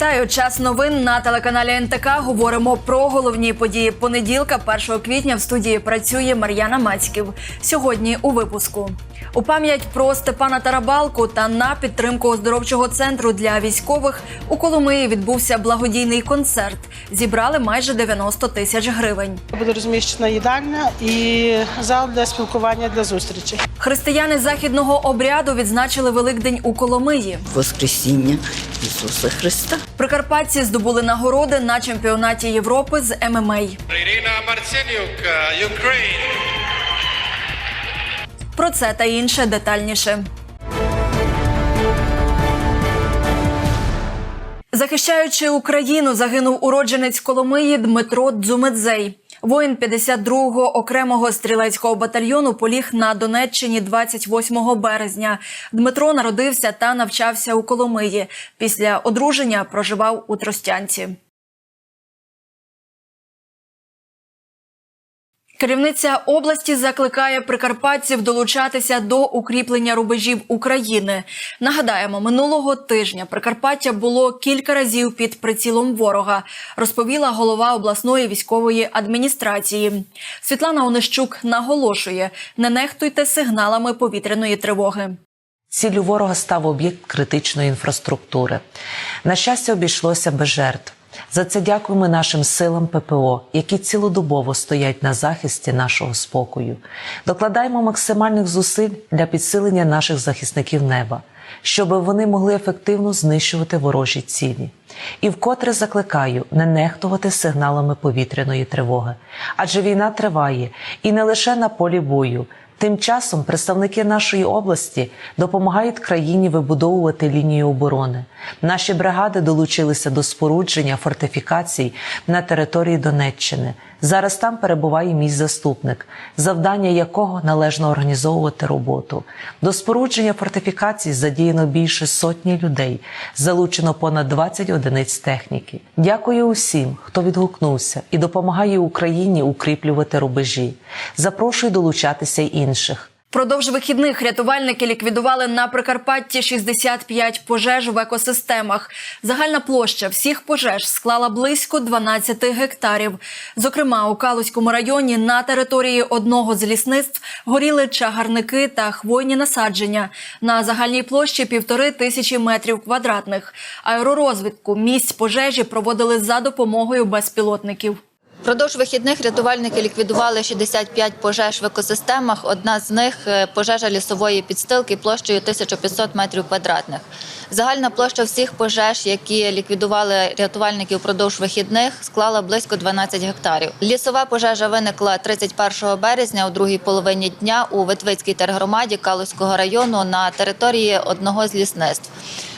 Вітаю! Час новин на телеканалі НТК. Говоримо про головні події понеділка, 1 квітня. В студії працює Мар'яна Мацьків. Сьогодні у випуску у пам'ять про Степана Тарабалку та на підтримку оздоровчого центру для військових у Коломиї відбувся благодійний концерт. Зібрали майже 90 тисяч гривень. Буде розміщена їдальня і зал для спілкування для зустрічі. Християни західного обряду відзначили Великдень у Коломиї. Воскресіння Ісуса Христа. Прикарпатці здобули нагороди на чемпіонаті Європи з ММА. Irina Marceniuk, uh, Ukraine. Про це та інше детальніше. Захищаючи Україну, загинув уродженець Коломиї Дмитро Дзумедзей. Воїн 52-го окремого стрілецького батальйону поліг на Донеччині 28 березня. Дмитро народився та навчався у Коломиї. Після одруження проживав у Тростянці. Керівниця області закликає прикарпатців долучатися до укріплення рубежів України. Нагадаємо, минулого тижня Прикарпаття було кілька разів під прицілом ворога, розповіла голова обласної військової адміністрації. Світлана Онищук наголошує: не нехтуйте сигналами повітряної тривоги. Ціллю ворога став об'єкт критичної інфраструктури. На щастя, обійшлося без жертв. За це дякуємо нашим силам ППО, які цілодобово стоять на захисті нашого спокою. Докладаємо максимальних зусиль для підсилення наших захисників неба, щоб вони могли ефективно знищувати ворожі цілі. І вкотре закликаю не нехтувати сигналами повітряної тривоги, адже війна триває і не лише на полі бою. Тим часом представники нашої області допомагають країні вибудовувати лінію оборони. Наші бригади долучилися до спорудження фортифікацій на території Донеччини. Зараз там перебуває мій заступник, завдання якого належно організовувати роботу. До спорудження фортифікацій задіяно більше сотні людей, залучено понад 20 одиниць техніки. Дякую усім, хто відгукнувся і допомагає Україні укріплювати рубежі. Запрошую долучатися й інших. Впродовж вихідних рятувальники ліквідували на Прикарпатті 65 пожеж в екосистемах. Загальна площа всіх пожеж склала близько 12 гектарів. Зокрема, у Калузькому районі на території одного з лісництв горіли чагарники та хвойні насадження на загальній площі півтори тисячі метрів квадратних. Аеророзвідку місць пожежі проводили за допомогою безпілотників. Продовж вихідних рятувальники ліквідували 65 пожеж в екосистемах. Одна з них е, пожежа лісової підстилки площею 1500 метрів квадратних. Загальна площа всіх пожеж, які ліквідували рятувальники впродовж вихідних, склала близько 12 гектарів. Лісова пожежа виникла 31 березня у другій половині дня у Ветвицькій тергромаді Калузького району на території одного з лісництв.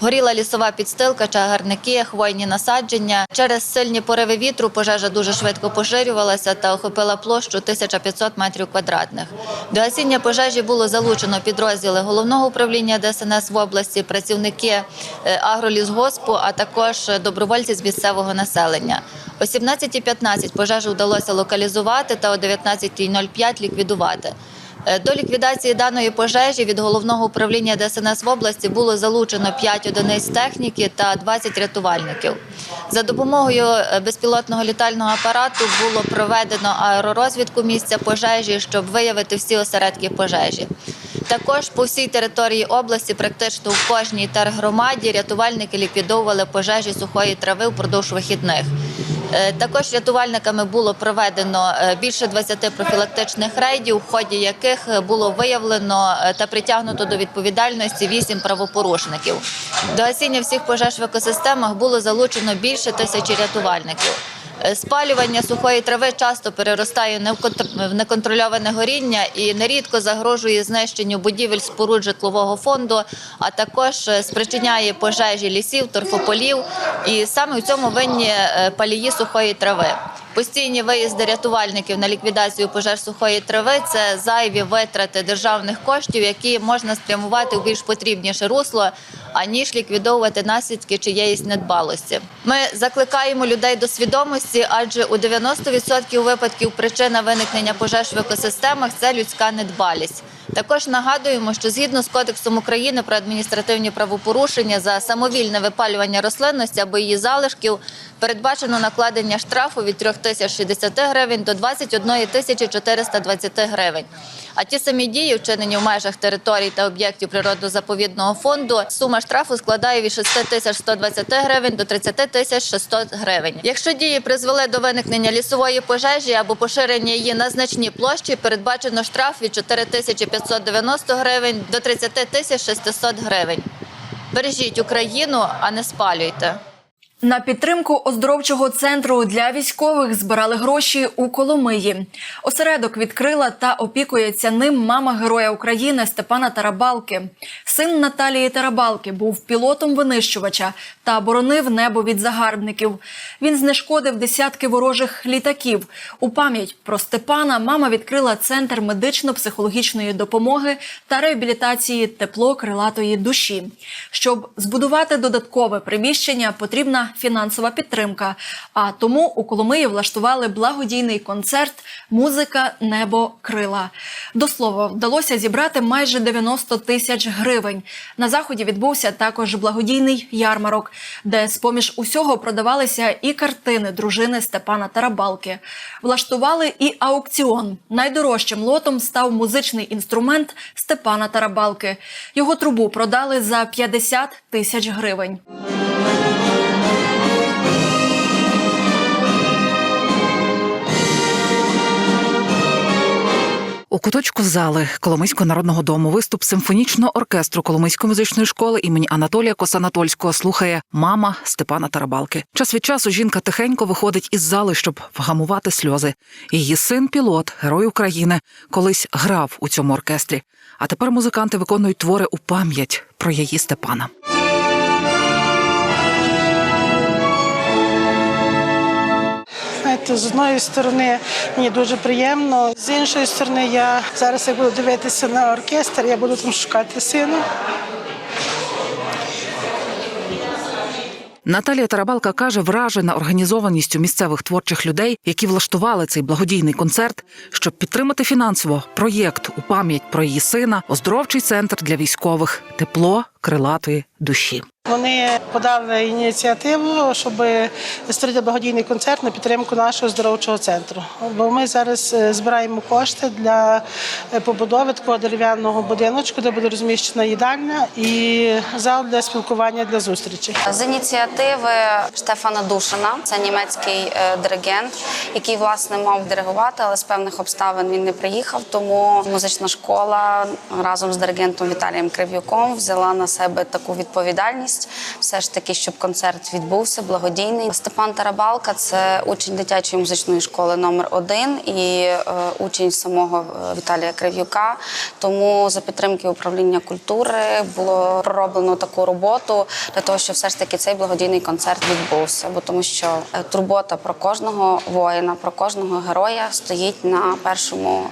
Горіла лісова підстилка, чагарники, хвойні насадження. Через сильні пориви вітру пожежа дуже швидко поширювалася та охопила площу 1500 метрів квадратних. До гасіння пожежі було залучено підрозділи головного управління ДСНС в області, працівники е, агролісгоспу, а також добровольці з місцевого населення. О 17.15 пожежу вдалося локалізувати та о 19.05 ліквідувати. Е, До ліквідації даної пожежі від головного управління ДСНС в області було залучено 5 одиниць техніки та 20 рятувальників. За допомогою е, безпілотного літального апарату було проведено аеророзвідку місця пожежі, щоб виявити всі осередки пожежі. Також по всій території області, практично в кожній тергромаді, рятувальники ліквідовували пожежі сухої трави впродовж вихідних. Е, Також рятувальниками було проведено е, більше 20 профілактичних рейдів, в ході яких було виявлено е, та притягнуто до відповідальності 8 правопорушників. До гасіння всіх пожеж в екосистемах було залучено більше тисячі рятувальників. Е, Спалювання сухої трави часто переростає в неконтрольоване горіння і нерідко загрожує знищенню будівель споруд житлового фонду, а також е, спричиняє пожежі лісів, торфополів. І саме в цьому винні е, палії сухої трави. Постійні виїзди рятувальників на ліквідацію пожеж сухої трави це зайві витрати державних коштів, які можна спрямувати у більш потрібніше русло, аніж ліквідовувати наслідки чиєїсь недбалості. Ми закликаємо людей до свідомості, адже у 90% випадків причина виникнення пожеж в екосистемах це людська недбалість. Також нагадуємо, що згідно з Кодексом України про адміністративні правопорушення за самовільне випалювання рослинності або її залишків передбачено накладення штрафу від 3060 гривень до 21 тисячі 420 гривень. А ті самі дії, вчинені в межах територій та об'єктів природно-заповідного фонду, сума штрафу складає від 6 тисяч 120 гривень до 30 тисяч 600 гривень. Якщо дії призвели до виникнення лісової пожежі або поширення її на значні площі, передбачено штраф від 4 тисячі 590 гривень до 30 тисяч 600 гривень. Бережіть Україну, а не спалюйте. На підтримку оздоровчого центру для військових збирали гроші у Коломиї. Осередок відкрила та опікується ним мама Героя України Степана Тарабалки. Син Наталії Тарабалки був пілотом винищувача та боронив небо від загарбників. Він знешкодив десятки ворожих літаків. У пам'ять про Степана мама відкрила центр медично-психологічної допомоги та реабілітації тепло крилатої душі. Щоб збудувати додаткове приміщення, потрібна фінансова підтримка. А тому у Коломиї влаштували благодійний концерт Музика Небо Крила. До слова, вдалося зібрати майже 90 тисяч гривень. На заході відбувся також благодійний ярмарок, де з поміж усього продавалися і картини дружини Степана Тарабалки. Влаштували і аукціон. Найдорожчим лотом став музичний інструмент Степана Тарабалки. Його трубу продали за 50 тисяч гривень. У куточку зали Коломийського народного дому виступ симфонічного оркестру Коломийської музичної школи імені Анатолія Косанатольського слухає мама Степана Тарабалки. Час від часу жінка тихенько виходить із зали, щоб вгамувати сльози. Її син, пілот, герой України, колись грав у цьому оркестрі. А тепер музиканти виконують твори у пам'ять про її Степана. З одної сторони мені дуже приємно, з іншої сторони, я зараз як буду дивитися на оркестр, я буду там шукати сина. Наталія Тарабалка каже, вражена організованістю місцевих творчих людей, які влаштували цей благодійний концерт, щоб підтримати фінансово проєкт у пам'ять про її сина, оздоровчий центр для військових, тепло крилатої душі. Вони подали ініціативу, щоб створити благодійний концерт на підтримку нашого здоровчого центру. Бо ми зараз е, збираємо кошти для е, побудови такого дерев'яного будиночку, де буде розміщена їдальня і зал для спілкування для зустрічей. З ініціативи Штефана Душина, це німецький е, диригент, який власне мав диригувати, але з певних обставин він не приїхав. Тому музична школа разом з диригентом Віталієм Крив'юком взяла на себе таку відповідальність, все ж таки, щоб концерт відбувся благодійний. Степан Тарабалка це учень дитячої музичної школи номер один і е, учень самого е, Віталія Крив'юка. Тому за підтримки управління культури було пророблено таку роботу для того, щоб все ж таки цей благодійний концерт відбувся. Бо тому, що е, турбота про кожного воїна, про кожного героя стоїть на першому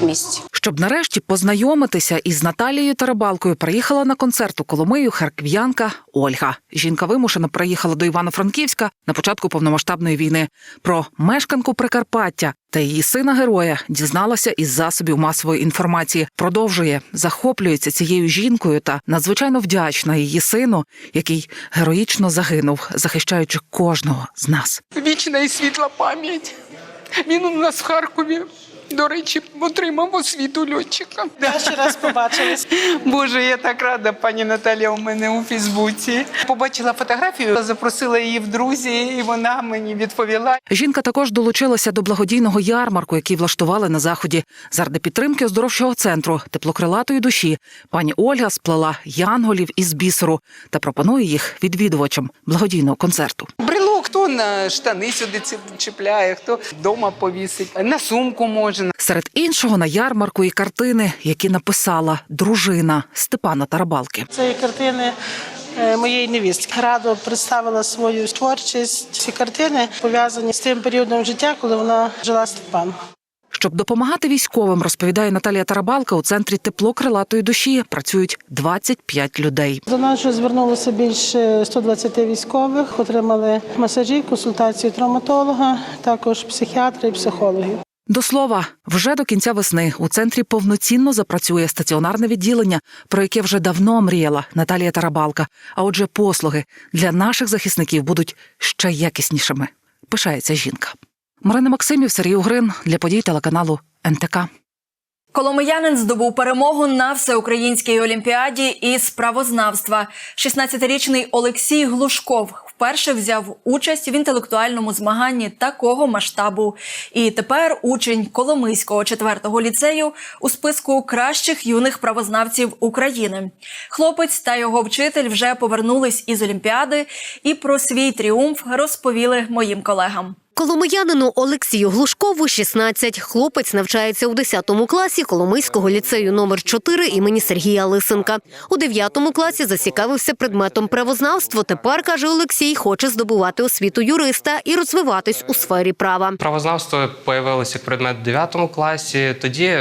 місці. Щоб нарешті познайомитися із Наталією Тарабалкою, приїхала на концерт у Коломию харків'янка Ольга. Жінка вимушено приїхала до Івано-Франківська на початку повномасштабної війни. Про мешканку Прикарпаття та її сина героя дізналася із засобів масової інформації. Продовжує захоплюється цією жінкою та надзвичайно вдячна її сину, який героїчно загинув, захищаючи кожного з нас. Вічна і світла пам'ять. Він у нас в Харкові. До речі, отримав освіту льотчика. Перший раз побачились. Боже, я так рада, пані Наталія у мене у Фейсбуці. Побачила фотографію, запросила її в друзі, і вона мені відповіла. Жінка також долучилася до благодійного ярмарку, який влаштували на заході. Заради підтримки оздоровчого центру теплокрилатої душі пані Ольга сплела янголів із бісеру та пропонує їх відвідувачам благодійного концерту. Хто на штани сюди ці- чіпляє, хто вдома повісить, на сумку можна. Серед іншого на ярмарку і картини, які написала дружина Степана Тарабалки. Це картини е, моєї невістки. Радо представила свою творчість. Ці картини пов'язані з тим періодом життя, коли вона жила з Степаном. Щоб допомагати військовим, розповідає Наталія Тарабалка, у центрі тепло крилатої душі працюють 25 людей. До нас вже звернулося більше 120 військових, отримали масажі, консультацію травматолога, також психіатра і психологів. До слова, вже до кінця весни у центрі повноцінно запрацює стаціонарне відділення, про яке вже давно мріяла Наталія Тарабалка. А отже, послуги для наших захисників будуть ще якіснішими. Пишається жінка. Марина Максимів, Сергій Угрин для подій телеканалу НТК. Коломиянин здобув перемогу на всеукраїнській олімпіаді із правознавства. 16-річний Олексій Глушков вперше взяв участь в інтелектуальному змаганні такого масштабу. І тепер учень Коломийського 4-го ліцею у списку кращих юних правознавців України. Хлопець та його вчитель вже повернулись із олімпіади і про свій тріумф розповіли моїм колегам. Коломиянину Олексію Глушкову 16. Хлопець навчається у 10 класі Коломийського ліцею номер 4 імені Сергія Лисенка. У 9 класі зацікавився предметом правознавства. Тепер, каже Олексій, хоче здобувати освіту юриста і розвиватись у сфері права. Правознавство появилося як предмет у 9 класі. Тоді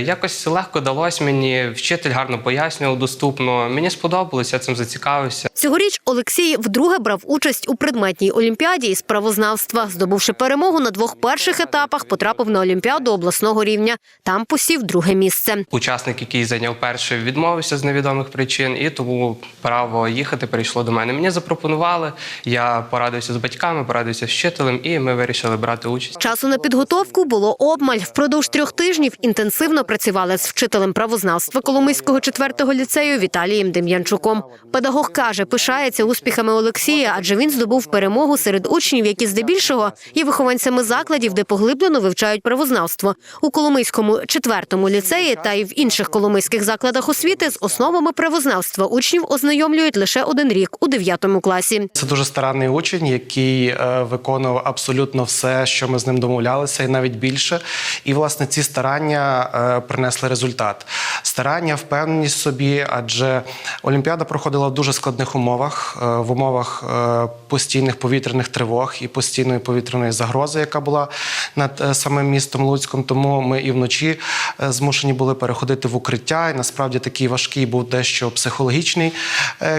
якось легко далось мені. Вчитель гарно пояснював доступно. Мені сподобалося, я цим зацікавився. Цьогоріч Олексій вдруге брав участь у предметній олімпіаді із правознавства. Здобувши перемогу на двох перших етапах, потрапив на олімпіаду обласного рівня. Там посів друге місце. Учасник, який зайняв перший, відмовився з невідомих причин, і тому право їхати перейшло до мене. Мені запропонували. Я порадився з батьками, порадився з вчителем, і ми вирішили брати участь. Часу на підготовку було обмаль. Впродовж трьох тижнів інтенсивно працювали з вчителем правознавства Коломийського 4-го ліцею Віталієм Дем'янчуком. Педагог каже, пишається успіхами Олексія, адже він здобув перемогу серед учнів, які здебільшого є вихованцями закладів, де поглиблено вивчають правознавство. У Коломийському 4-му ліцеї та й в інших коломийських закладах освіти з основами правознавства учнів ознайомлюють лише один рік у 9 класі. Це дуже старанний учень, який е, виконував абсолютно все, що ми з ним домовлялися, і навіть більше. І власне ці старання е, принесли результат. Старання, впевненість в собі, адже Олімпіада проходила в дуже складних умовах, е, в умовах е, постійних повітряних тривог і постійної повітряної загрози, яка була над е, самим містом Луцьком. Тому ми і вночі змушені були переходити в укриття. І насправді такий важкий був дещо психологічний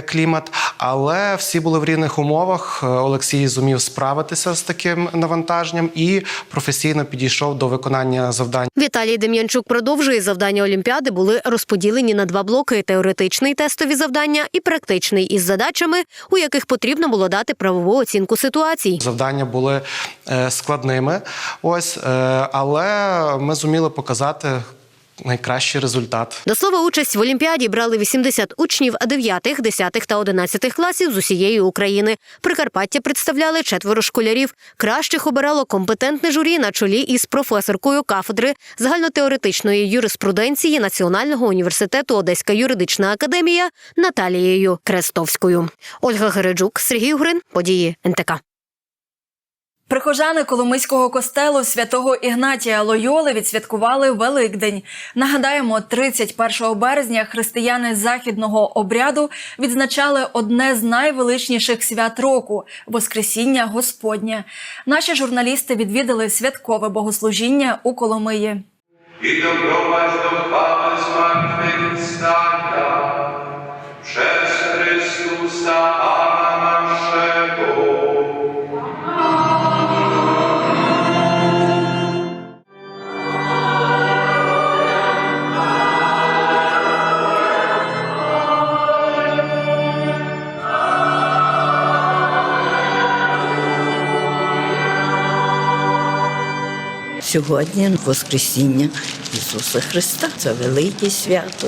клімат. Але всі були в рівних умовах. Олексій зумів справитися з таким навантаженням і професійно підійшов до виконання завдань. Віталій Дем'янчук продовжує завдання Олімпіади були розподілені на два блоки: теоретичний тестові завдання і практичний із задачами, у яких потрібно було дати правову оцінку ситуацій. Завдання були е, складними, ось, е, але ми зуміли показати найкращий результат. До слова, участь в Олімпіаді брали 80 учнів 9, 10 та 11 класів з усієї України. Прикарпаття представляли четверо школярів. Кращих обирало компетентне журі на чолі із професоркою кафедри загальнотеоретичної юриспруденції Національного університету Одеська юридична академія Наталією Крестовською. Ольга Гереджук, Сергій Грин, події НТК. Прихожани Коломийського костелу святого Ігнатія Лойоли відсвяткували Великдень. Нагадаємо, 31 березня християни західного обряду відзначали одне з найвеличніших свят року Воскресіння Господнє. Наші журналісти відвідали святкове богослужіння у Коломиї. І добровач до хвали з мертвих Сьогодні Воскресіння Ісуса Христа. Це велике свято.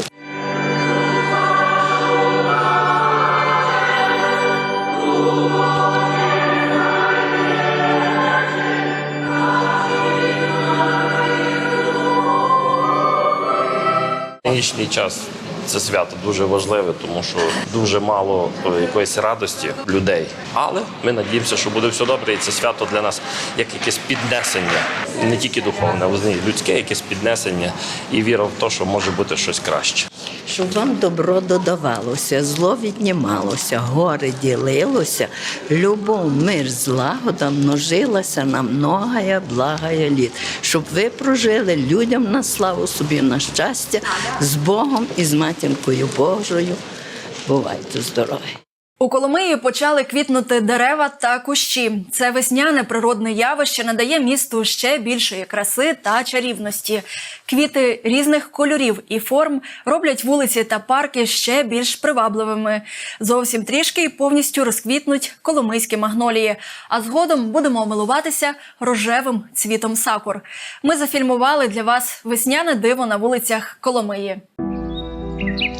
Нинішній час це свято дуже важливе, тому що дуже мало е, якоїсь радості людей. Але ми надіємося, що буде все добре, і це свято для нас як якесь піднесення, не тільки духовне, а людське якесь піднесення і віра в те, що може бути щось краще. Щоб вам добро додавалося, зло віднімалося, горе ділилося, любов, мир, злагода множилася на многая благая літ. Щоб ви прожили людям на славу собі, на щастя, з Богом і з матінкою Божою. Бувайте здорові! У Коломиї почали квітнути дерева та кущі. Це весняне природне явище надає місту ще більшої краси та чарівності. Квіти різних кольорів і форм роблять вулиці та парки ще більш привабливими. Зовсім трішки і повністю розквітнуть коломийські магнолії. А згодом будемо милуватися рожевим цвітом сакур. Ми зафільмували для вас весняне диво на вулицях Коломиї. thank you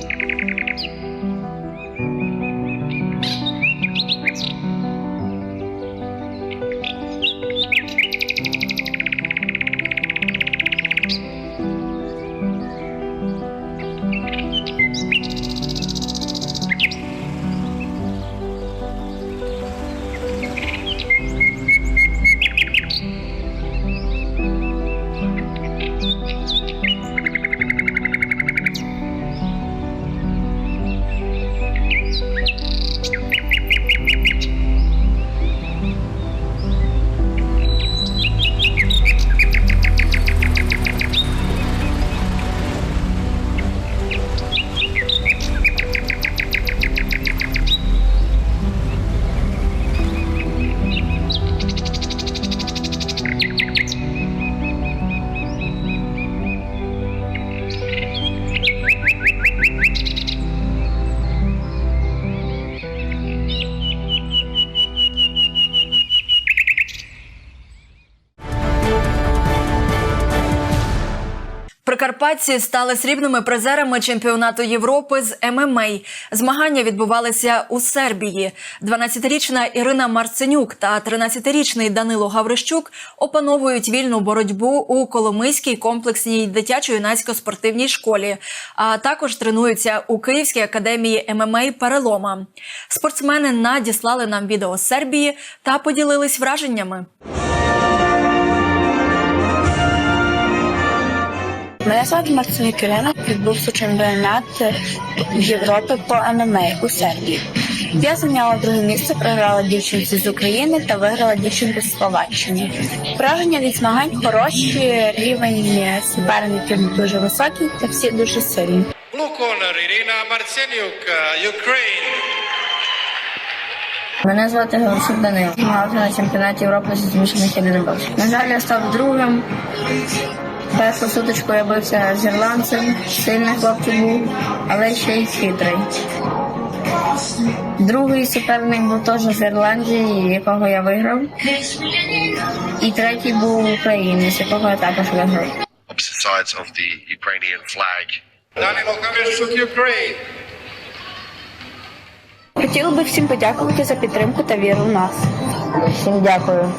Прикарпатці стали срібними призерами чемпіонату Європи з ММА. Змагання відбувалися у Сербії. 12-річна Ірина Марценюк та 13-річний Данило Гаврищук опановують вільну боротьбу у Коломийській комплексній дитячо-юнацько-спортивній школі, а також тренуються у Київській академії ММА Перелома. Спортсмени надіслали нам відео з Сербії та поділились враженнями. Мене звати Марцинюк Ірина, відбувся чемпіонат Європи по ММА у Сербії. Я зайняла друге місце, програла дівчинці з України та виграла дівчинку з Словаччини. Враження від змагань хороші, рівень суперників дуже високий та всі дуже сильні. Blue corner, Irina Marceniuk, uh, Ukraine. Мене звати Галасюк Данило. Змагався на чемпіонаті Європи зі змішаних єдиноборств. На жаль, я став другим. Першу сутичку я бився з ірландцем, сильний хлопчик був, але ще й хитрий. Другий суперник був теж з Ірландії, якого я виграв. І третій був українець, якого я також виграв. Opposite sides of the Ukrainian flag. Хотіла би всім подякувати за підтримку та віру в нас. Всім дякую.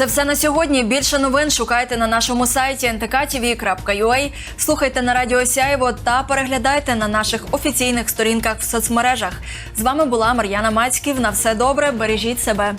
Це все на сьогодні. Більше новин шукайте на нашому сайті ntktv.ua, слухайте на радіо Сяєво та переглядайте на наших офіційних сторінках в соцмережах. З вами була Мар'яна Мацьків. На все добре, бережіть себе.